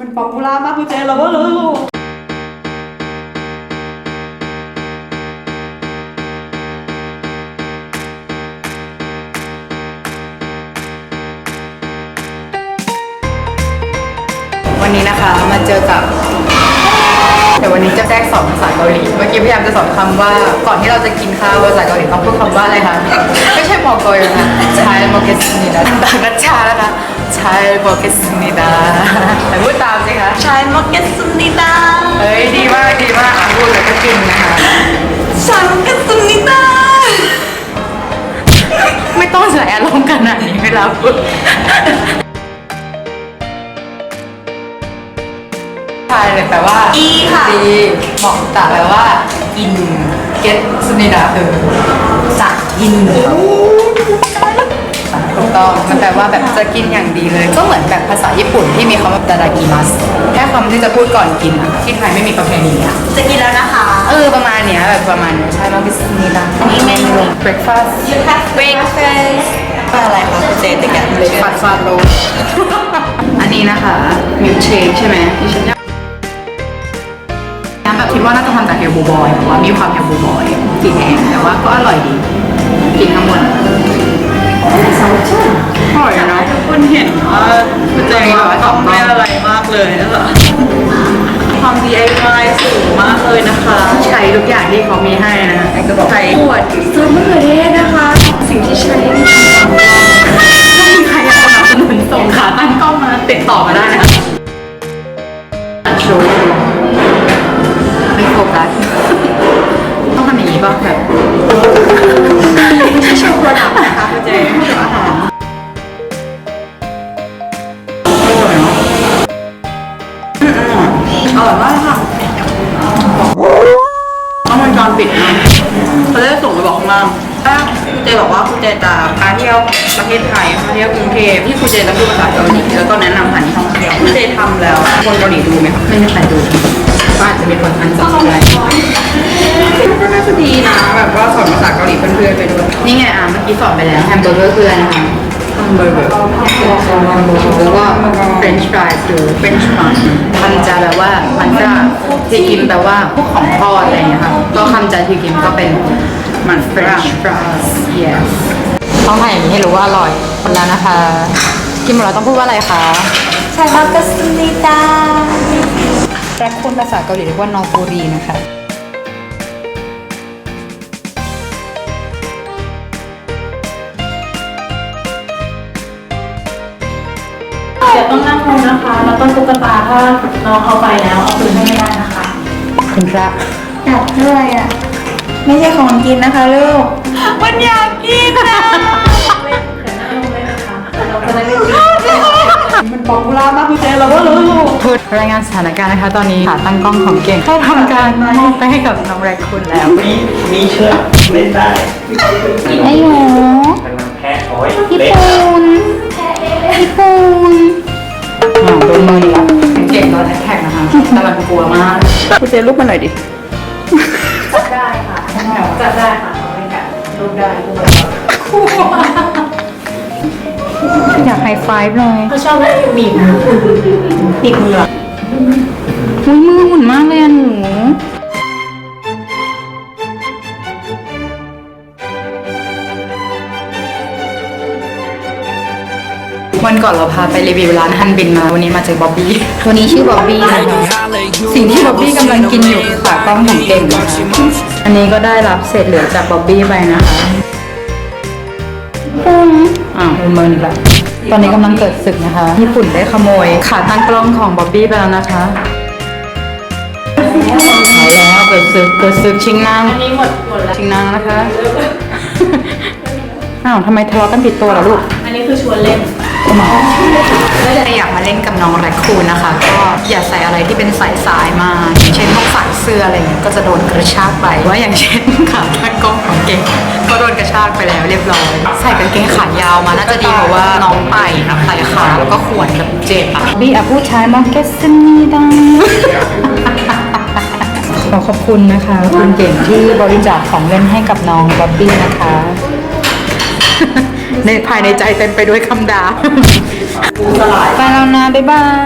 มันป๊อปปูล่ามากคุณเจนเราก็รู้วันนี้นะคะมาเจอกับเดี๋ยววันนี้จะแทรกสอนภาษาเกาหลี กี้พยายามจะสอนคำว่าก่อนที่เราจะกินข้าวภาษาเกาหลีต้องพูดคำว่าอะไรคะไม่ใช่มอโกยนะชายโมเกสนิดาต่างกันชาแล้วนะชายโมเกสนิดาแต่พูดตามสิคะชายมาเก็ตสุนิดาเฮ้ยดีมากดีมากอะพูดแล้วก็กินนะคะชายมาเก็ตสุนิดาไม่ต้องใส่อารมณ์ขนาดนี้เวลาพูดชายเลยแปลว่าอีค่ะดี เหมาะแต่แปลว่ากินเก็ตสนิดาคือจะกินถูกต้องมันแปลว่าแบบจะกินอย่างดีเลย ก็เหมือนแบบภาษาญี่ปุ่นที่มีคำว่าดาดากิมัสแค่คำที่จะพูดก่อนกินอะที่ไทยไม่มีประเพณีอะจะกินแล้วนะคะ เออประมาณเนี้ยแบบประมาณเนี้ยใช่เราพิสนิดาอันนี้เมนู breakfast You have breakfast เป็นอะไรคะคุณเจนติกันเล็กฟัดฟาดโลอันนี้นะคะมิลเชคใช่ไหมดิฉันเนี่ยน้ำ แบบคิดว่าน่าจะทำจากเฮลบูบอยเพราะว่ามีความเฮลบูบอยกลิ่นแองแต่ว่าก็อร่อยดีกินทั้งหมดอร่อยนะทุกคนเห็นว่าคุณเจนว่าทำไม่อะไรมากเลยนะคะความ DIY สูงมากเลยนะคะใช้ทุกอย่างที่เขามีให้นะก็บอกใช้ขวดซื้อมะเขือเทศนะคะ สิ่งที่ใช้ในการทำถ้ามีใครอยากสนับสนุนส่งขาตั้งกล้องมาติดต่อมาได้นะคะโชว์ ดนะเขาจะได้ส่งไปบอกข้างล่างถ้าคุณเจบอกว่าคุณเจจะพาเที่ยวประเทศไทยพาเที่ยวกรุงเทพที่คุณเจนต้องพูดภาษาเกาหลีแล้วก็แนะนำสถานที่ท่องเที่ยวคุณเจทำแล้วคนเกาหลีดูไหมคะไม่มีใครดูก็อาจจะมีคนอันสับสนใจก็น่าจะดีนะแบบว่าสอนภาษาเกาหลีเพื่อนๆไปด้วยนี่ไงอะเมื่อกี้สอนไปแล้วแฮมเบอร์เกอร์คืออะไรนะคะแฮมเบอร์เกอร์แล้วก็เฟรนช์ฟรายคือเฟรนช์ฟรายมันจะแบบว่ามันจะทีกิมแปลว่าพวกของทอดอะไรอย่างเงี้ยค่ะก็คำจาทีกิมก็เป็นมันเฟรนช์ฟราย yes ต้องถ่ายอย่างนี้ให้รู้ว่าอร่อยหมดแล้วนะคะ กินหมดแล้วต้องพูดว่าอะไรคะชายมาเก็ตสุนิดาแร็คคูนภาษาเกาหลีเรียกว่านอปูรีนะคะ แล้วก็ตุ๊กตาถ้าน้องเอาไปแล้วเอาคืนให้ไม่ได้นะคะ คุณพระอยากด้วยอะ ไม่ใช่ของกินนะคะลูก มันอยากกินนะมันป๊อปปูล่ามากคุณเจนเราก็รู้พูดรายงานสถานการณ์นะคะ ตอนนี้ขาตั้งกล้องของเก่งได้ทำการมอบไปให้กับน้องแร็คคูนแล้วนี่นี่เชื่อเล่นได้ไอ้หนูกำลังแพ้โอ้ยพี่เละปูนพี่ปูนอ่าว โดนมืออีกแล้วเก่งโดนแท็กนะคะแต่มันกลัวมากคุณเจนลูกมาหน่อยดิจัดได้ค่ะจัดได้ค่ะเอาไว้กันรูปได้รูปได้อยากไฮไฟฟ์เลยเขาชอบให้หนีบมือหนีบมืออุ้ยมือหุ่นมากเลยอะหนู วันก่อนเราพาไปรีวิวร้านฮันบินมา วันนี้มาเจอบ๊อบบี้วันนี้ชื่อบ๊อบบี้นะคะสิ่งที่บ๊อบบี้กำลังกินอยู่คือขากล้องของเก่งนะคะอันนี้ก็ได้รับเศษเหลือจากบ๊อบบี้ไปนะคะอ้าวเมินอีกแล้วตอนนี้กำลังเกิดศึกนะคะ ญี่ปุ่นได้ขโมย ขาตั้งกล้องของบ๊อบบี้ไปแล้วนะคะเอาแล้วเกิดศึกเกิดศึกชิงนางอันนี้หมดหมดแล้วชิงนางนะคะ อ้าวทำไมทะเลาะกันผิดตัวล่ะลูก อันนี้คือชวนเล่น ถ้าอยากมาเล่นกับน้องแรคคูนนะคะ ก็อย่าใส่อะไรที่เป็นสายสายมาอย่างเช่นพวกสายเสื้ออะไรเงี้ยก็จะโดนกระชากไปว่าอย่างเช่นขาตั้งกล้องของเก่งก็โดนกระชากไปแล้วเรียบร้อย ใส่กางเกงขายาวมาน่าจะดีเพราะว่าน้องไต่นะไต่ขาแล้วก็ขวนแบบเจ็บอะบีอะผู้ชายมองเกสนีดังขอขอบคุณนะคะคุณเก่งที่บริจาคของเล่นให้กับน้องบ๊อบบี้นะคะ ในภายในใจเต็มไปด้วยคำด่า ไปแล้วนะ บ๊ายบาย